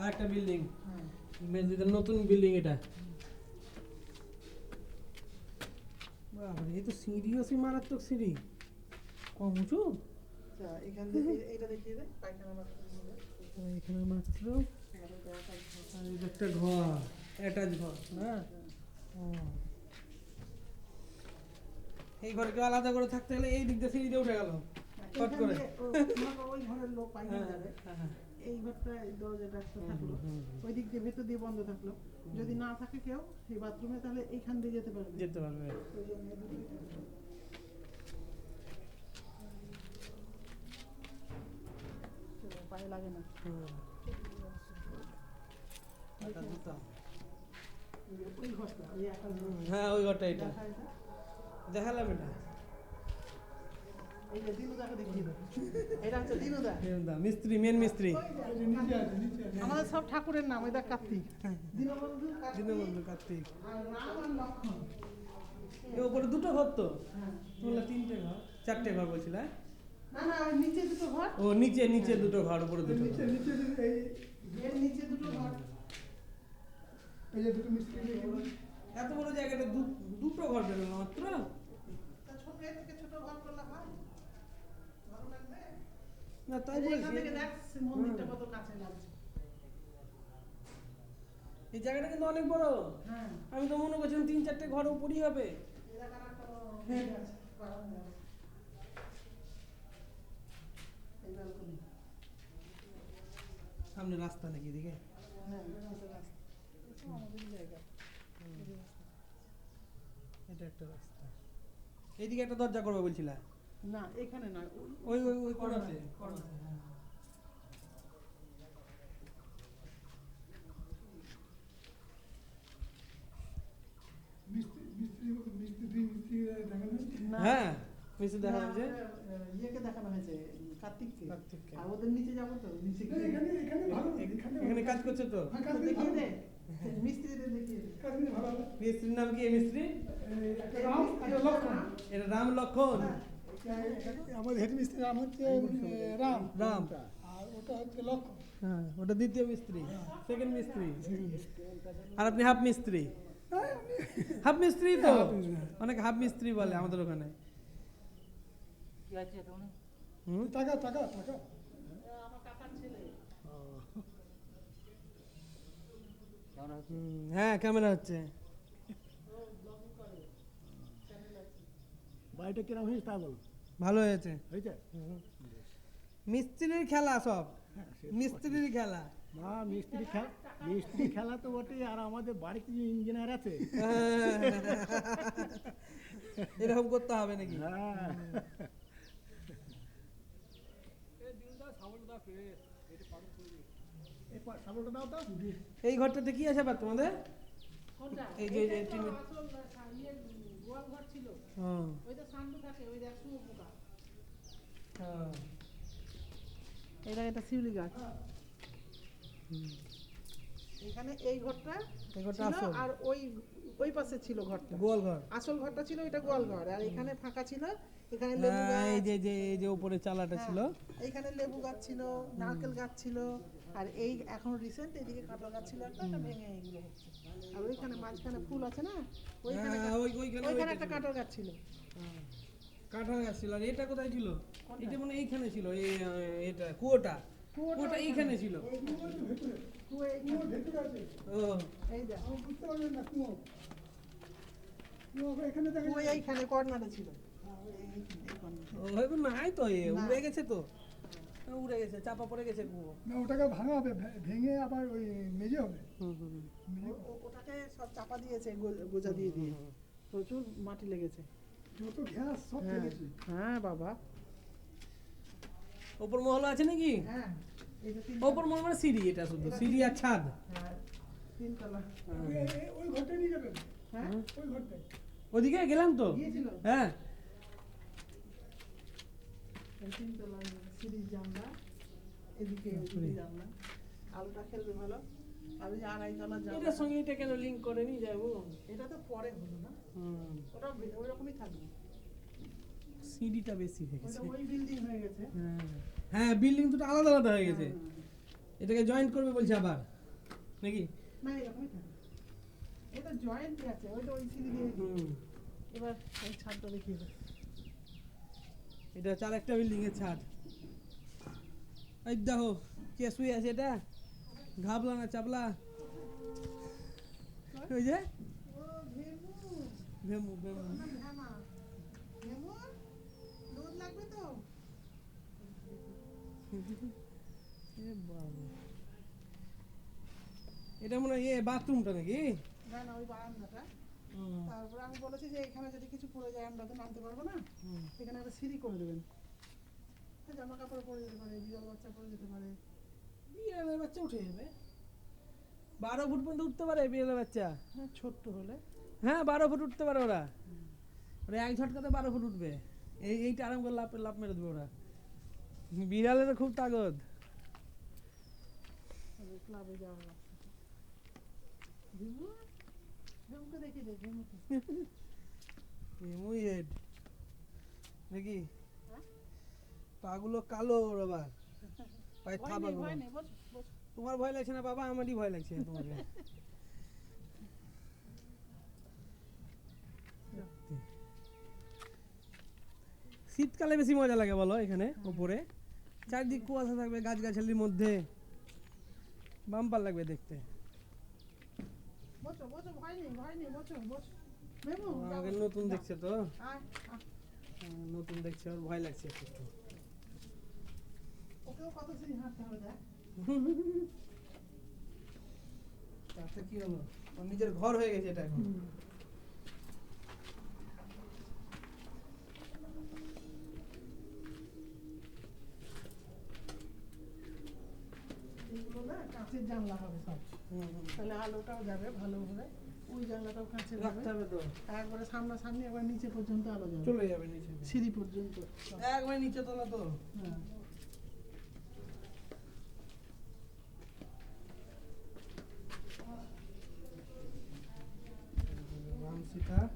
আর একটা বিল্ডিং হ্যাঁ নতুন বিল্ডিং এটা। বাবারে এই তো সিরিয়াসই মারাত্মক সিঁড়ি। কম উঁচু? আচ্ছা এখান মাত্র একটা ঘর অ্যাটাচ ঘর হ্যাঁ এই ঘরে কেউ আলাদা করে থাকতে গেলে এই দিক দিয়ে সিঁড়ি দিয়ে উঠে গেল। ফট করে। ওই ঘরের লোক হ্যাঁ, যাবে হ্যাঁ, হ্যাঁ। এই ঘরটা এই দরজাটা একটা থাকল। ওই দিক দিয়ে ভেতর দিয়ে বন্ধ থাকল। যদি না থাকে কেউ এই বাথরুমে তাহলে এইখান দিয়ে যেতে পারবে। যেতে পারবে। পায়ে লাগে না। হ্যাঁ ওই ঘরটা এটা? দেখালাম এটা। মিস্ত্রি মেন মিস্ত্রি আমাদের সব ঠাকুরের নাম এটা কার্তিক দীনবন্ধু কার্তিক ওপরে দুটো ঘর তো। তোমরা তিনটে ঘর চারটে ঘর বলছিল হ্যাঁ? না না নিচে দুটো ঘর ও নিচে নিচে দুটো ঘর উপরে দুটো। নিচে দুটো ঘর এত বড় জায়গাটা দুটো ঘর বেরোলো মাত্র তা ছোট এর থেকে ছোট ঘর করলে হয় ভালো লাগবে না তাই এই বলছি। থেকে দেখ সে মন্দিরটা কত কাছে লাগছে এই জায়গাটা কিন্তু অনেক বড়। হ্যাঁ। আমি তো মনে করছিলাম তিন চারটে ঘর উপরই হবে। balcony। সামনে রাস্তা নাকি এদিকে? হ্যাঁ। এটা একটা রাস্তা। এইদিকে একটা দরজা করবে বলছিলা? না এখানে না ওই- ওই ওই কোণাতে, হ্যাঁ। হ্যাঁ মিস্ত্রি দেখা না, যাচ্ছে ওটা, আহ, ইয়েকে দেখানো হয়েছে কার্তিককে। কার্তিককে। আর ওদের নিচে যাব তো নিচে গিয়ে। এখানে কাজ করছে তো? তো দেখিয়ে দে মিস্ত্রিদের দেখিয়ে দে। মিস্ত্রির নাম কি মিস্ত্রি? এটা রাম লক্ষণ। আমাদের হেড মিস্ত্রি নাম হচ্ছে রাম। রাম। আর ওটা হচ্ছে লক্ষ্য হ্যাঁ ওটা দ্বিতীয় মিস্ত্রি সেকেন্ড মিস্ত্রি। আর আপনি হাফ মিস্ত্রি? হাফ মিস্ত্রি তো? অনেক হাফ মিস্ত্রি বলে আমাদের ওখানে। হুম? টাকা টাকা টাকা। হ্যাঁ ক্যামেরা হচ্ছে। বাড়িটা কিরম হয়েছে তা বল। ভালো হয়েছে। মিস্ত্রির খেলা সব। হ্যাঁ, মিস্ত্রির খেলা। মিস্ত্রি খেলা মিস্ত্রি খেলা তো বটে আর আমাদের বাড়িতে যে ইঞ্জিনিয়ার আছে। এরকম করতে হবে নাকি? হ্যাঁ। এই পা- শাবলটা দাও তো। এই ঘরটাতে কি আছে আবার তোমাদের? এই যে- ছিল। হ্যাঁ এটা এটা শিউলি গাছ। এখানে এই ঘরটা এই ঘরটা আসল। আর ওই ওই পাশে ছিল ঘরটা। গোয়াল ঘর আসল ঘরটা ছিল গোয়াল ঘর আর এখানে ফাঁকা ছিল এখানে লেবু হ্যাঁ, এই যে যে এই যে উপরে চালাটা ছিল। হ্যাঁ, এইখানে লেবু গাছ ছিল নারকেল গাছ ছিল। আর এই এখন রিসেন্ট এদিকে কাঁঠাল গাছ ছিল একটা এটা ভেঙে এইগুলো হচ্ছে। আর ওইখানে মাঝখানে ফুল আছে না? ওইখানে হ্যাঁ, ওই- ওইখানে ওইখানে একটা ছিল। গাছ ছিল। হ্যাঁ। কাঁঠাল গাছ ছিল। আর এটা কোথায় ছিল? এটা মানে এইখানে ছিল এই এটা কুয়োটা। কুয়োটা এইখানে ছিল। কুয়ো এইখানে। ভেতরে আছে। ও। এই দেখ। বুঝতে পারবেন না কুয়ো। কুয়ো এখানে দেখা এইখানে কর্নারে ছিল। হ্যাঁ। ও নাই তো এ উড়ে গেছে তো। উড়ে গেছে চাপা পড়ে গেছে কুয়ো। না ওটাকে ভাঙা হবে ভেঙে আবার ওই মেজে হবে। ওটাকে সব চাপা দিয়েছে গোজা দিয়ে দিয়ে। প্রচুর মাটি লেগেছে। যত গ্যাস সব হ্যাঁ ফেলেছে হ্যাঁ বাবা। ওপর মহল আছে নাকি? হ্যাঁ ওপর মহল মানে সিঁড়ি এটা শুধু সিঁড়ি আর ছাদ। হ্যাঁ তিনতলা ওই- ঘরটাই নিয়ে যাবেন হ্যাঁ? ওই ঘরটাই ওদিকে গেলাম তো? হ্যাঁ। তিনতলা সিঁড়ির জানলা এদিকে জানলা আলোটা খেলবে ভালো? আর ওই আড়াইতলা জানলা এটার সঙ্গে এটা কেন লিঙ্ক করে নি যাব? এটা তো পরে হলো না। হুম। ওটা ওইরকমই থাকবে। সিঁড়িটা বেশি হয়ে গেছে। ওই বিল্ডিং হয়ে গেছে। হ্যাঁ। হ্যাঁ বিল্ডিং দুটো আলাদা আলাদা হয়ে গেছে। এটাকে জয়েন্ট করবে বলছে আবার। নাকি? না এরকমই থাকে এটা জয়েন্টই আছে ওইটা ওই সিঁড়ি দিয়ে এবার ওই ছাদটা দেখিয়ে। এটা চার একটা বিল্ডিং এর ছাদ। এই দেখো কে শুয়ে আছে এটা ঘাবলা না চাপলা ওই যে ভেমু ভেমু লাগবে তো এটা মনে হয় ইয়ে বাথরুমটা নাকি না না ওই বারান্দাটা। তারপরে আমি বলেছি যে এখানে যদি কিছু পড়ে যায় আমরা তো নামতে পারব না। এখানে একটা সিঁড়ি করে দেবেন। জামা কাপড় পরে যেতে পারে বিড়াল বাচ্চা পরে যেতে পারে। বিড়ালের বাচ্চা উঠে যাবে। বারো ফুট পর্যন্ত উঠতে পারে বিড়ালের বাচ্চা। হ্যাঁ ছোট্ট হলে। হ্যাঁ বারো ফুট উঠতে পারে ওরা। ওরা এক ঝটকাতে বারো ফুট উঠবে। এই এইটা আরাম করে লাভ লাভ মেরে দেবে ওরা। বিড়ালের খুব তাগদ। ক্লাবে যাওয়া দেখি পাগুলো কালো ওর আবার। পায়ে থাবা তোমার ভয় লাগছে না বাবা? আমারই ভয় লাগছে তোমাকে। শীতকালে বেশি মজা লাগে বলো এখানে উপরে চারদিক কুয়াশা থাকবে গাছগাছালির মধ্যে। বাম্পার লাগবে দেখতে। নতুন দেখছে তো। হ্যাঁ, নতুন দেখছে ওর ভয় লাগছে একটু। ওকেও কত সিঁড়ি হাঁটতে হবে দেখ। তাতে কি হলো? ওর নিজের ঘর হয়ে গেছে এটা এখন। কাঁচের জানলা হবে সব। তাহলে আলোটাও যাবে ভালোভাবে ওই জানলাটাও কাঁচের রাখতে হবে হবে তো। একবারে সামনাসামনি একবার নিচে পর্যন্ত আলো যাবে চলে যাবে নিচে। সিঁড়ি পর্যন্ত। একবার নিচে তোলা তো। হ্যাঁ। ficar.